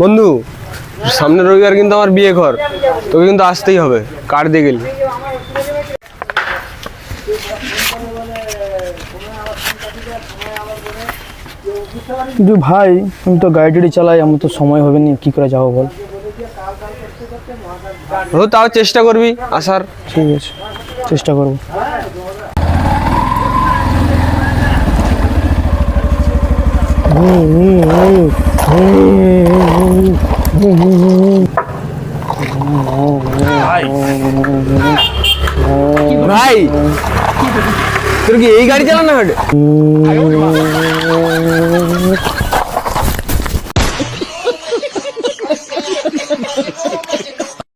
বন্ধু সামনের রবিবার কিন্তু আমার বিয়ে ঘর। তোকে কিন্তু আসতেই হবে কার দিয়ে গেলি? কিন্তু ভাই আমি তো গাড়ি টাড়ি চালাই আমার তো সময় হবে না কি করে যাব বল? হ্যাঁ, তাও চেষ্টা করবি আসার। ঠিক আছে চেষ্টা করব। ভাই তোর কি এই গাড়ি চালানো হাটে